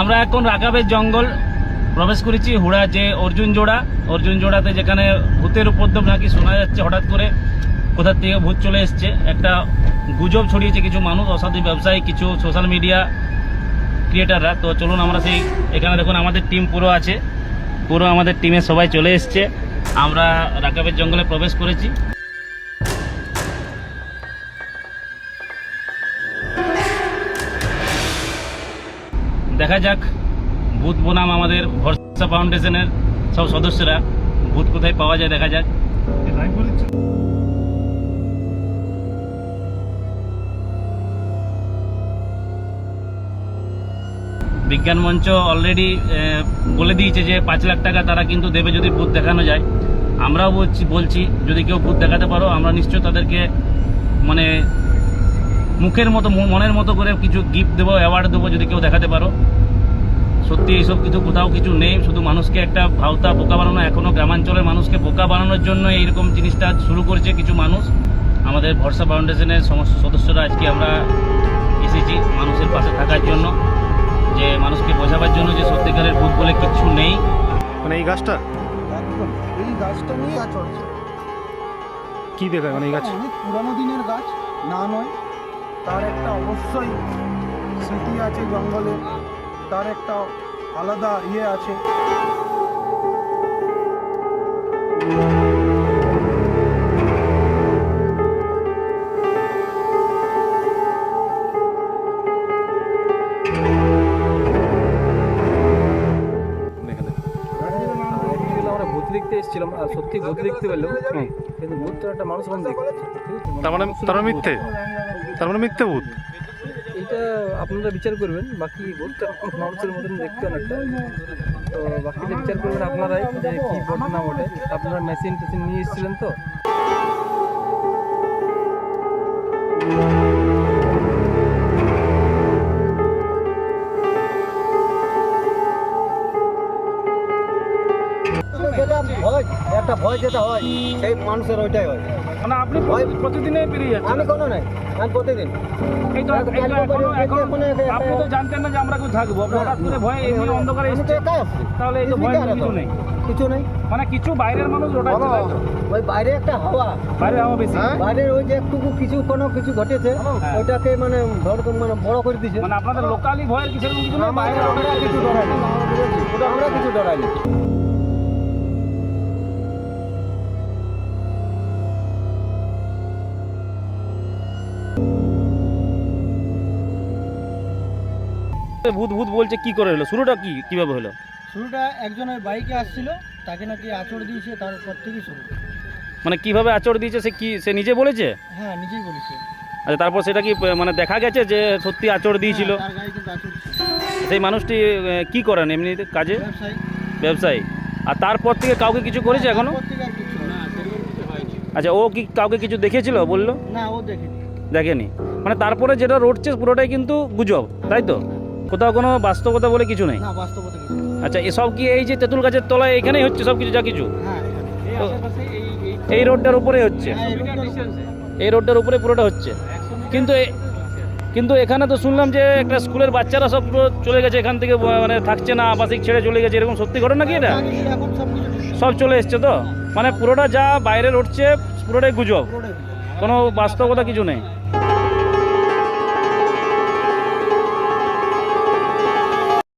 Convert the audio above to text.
আমরা এখন রাকাবের জঙ্গল প্রবেশ করেছি, হুড়া যে অর্জুন জোড়া। অর্জুন জোড়াতে যেখানে ভূতের উপদ্রব নাকি শোনা যাচ্ছে, হঠাৎ করে কোথার থেকে ভূত চলে এসছে, একটা গুজব ছড়িয়েছে কিছু মানুষ, অসাধু ব্যবসায়ী, কিছু সোশ্যাল মিডিয়া ক্রিয়েটাররা তো চলুন আমরা সেই, এখানে দেখুন আমাদের টিম পুরো আছে। পুরো আমাদের টিমে সবাই চলে এসছে। আমরা রাকাবের জঙ্গলে প্রবেশ করেছি। দেখা যাক ভূত বনাম আমাদের ভরসা ফাউন্ডেশনের সব সদস্যরা ভূত কোথায় পাওয়া যায় দেখা যাক। বিজ্ঞান মঞ্চ অলরেডি বলে দিয়েছে যে পাঁচ লাখ টাকা তারা কিন্তু দেবে যদি ভূত দেখানো যায়। আমরাও বলছি বলছি, যদি কেউ ভূত দেখাতে পারো, আমরা নিশ্চয় তাদেরকে মানে মুখের মতো মনের মতো করে কিছু গিফট দেবো অ্যাওয়ার্ড দেবো যদি কেউ দেখাতে পারো। সত্যি এইসব কিছু কোথাও কিছু নেই শুধু মানুষকে একটা ভাওতা বোকা বানানো এখনও গ্রামাঞ্চলের মানুষকে বোকা বানানোর জন্য এইরকম জিনিসটা শুরু করেছে কিছু মানুষ। আমাদের ভরসা ফাউন্ডেশনের সমস্ত সদস্যরা আজকে আমরা এসেছি মানুষের পাশে থাকার জন্য যে মানুষকে বোঝাবার জন্য যে সত্যিকারের ভূত বলে কিচ্ছু নেই। মানে এই গাছটা? এই গাছটা নিয়ে গাছ কি দেখায় মানে এই গাছ? অনেক পুরানো দিনের গাছ না নয় তার একটা অবশ্যই স্মৃতি আছে জঙ্গলে তার একটা আলাদা ইয়ে আছে। এসেছিলাম আর সত্যি ভূত দেখতে পেলাম কিন্তু ভূত একটা মানুষ মন দেখতে তার মানে তার মানে মিথ্যে। তার মানে মিথ্যে ভূত। এইটা আপনারা বিচার করবেন বাকি ভূতটা মানুষের মতন দেখতে অনেকটা। তো বাকিটা বিচার করবেন আপনারাই যে কি বটে না বটে আপনারা মেশিন টেশিন নিয়ে এসেছিলেন তো? একটা ভয় যেটা হয় সেই মানুষের ওইটাই হয় মানে আপনি প্রতিদিনই পেরিয়ে যাচ্ছেন আমি কোনো নাই আমি প্রতিদিন এই তো আপনি তো জানতেন না যে আমরা কেউ থাকব হঠাৎ করে ভয়ে এমনি অন্ধকারে এসেছেন তাহলে এই তো ভয় কিছু নেই কিছু নেই মানে কিছু বাইরের মানুষ ওঠাচ্ছে ওই বাইরে একটা হাওয়া বাইরে হাওয়া বেশি বাইরের ওই যে একটুকু কিছু কোনো কিছু ঘটেছে ওইটাকে মানে ধর মানে বড় করে দিয়েছে মানে আপনাদের লোকালি ভয়ের কিছু নেই বাইরে আমরা কিছু ডরাইনি আমরা কিছু ডরাইনি ভূত ভূত বলছে কি করে হলো? শুরুটা কি কীভাবে হলো? শুরুটা একজনের বাইকে আসছিল তাকে নাকি আচড় দিয়েছে তারপর থেকেই শুরু। মানে কীভাবে আচড় দিয়েছে সে কি সে নিজে বলেছে? হ্যাঁ নিজেই বলেছে। আচ্ছা তারপর সেটা কি মানে দেখা গেছে যে সত্যি আচড় দিয়েছিল? হ্যাঁ, তার গায়ে কিন্তু আচড় ছিল সেই মানুষটি আহ, কি করেন এমনি কাজে? ব্যবসায়ী। ব্যবসায়ী। আর তারপর থেকে কাউকে কিছু করেছে এখনও? তারপর থেকে আর কিছু না আচ্ছা ও কি কাউকে কিছু দেখেছিল বলল? না ও দেখেনি। দেখেনি। মানে তারপরে যেটা রটছে পুরোটাই কিন্তু গুজব তাই তো? কোথাও কোনো বাস্তবতা বলে কিছু নেই? বাস্তবতা আচ্ছা এসব কি এই যে তেঁতুল গাছের তলায় এখানেই হচ্ছে সব কিছু যা কিছু? হ্যাঁ। তো এই রোডটার উপরে হচ্ছে? হ্যাঁ, এই রোডটার- উপরে পুরোটা হচ্ছে? কিন্তু এ- কিন্তু এখানে তো শুনলাম যে একটা স্কুলের বাচ্চারা সব পুরো চলে গেছে এখান থেকে মানে থাকছে না আবাসিক ছেড়ে চলে গেছে এরকম সত্যি ঘটনা কি এটা? সব চলে এসছে তো? মানে পুরোটা যা বাইরে উঠছে পুরোটাই গুজব। কোনো বাস্তবতা কিছু নেই?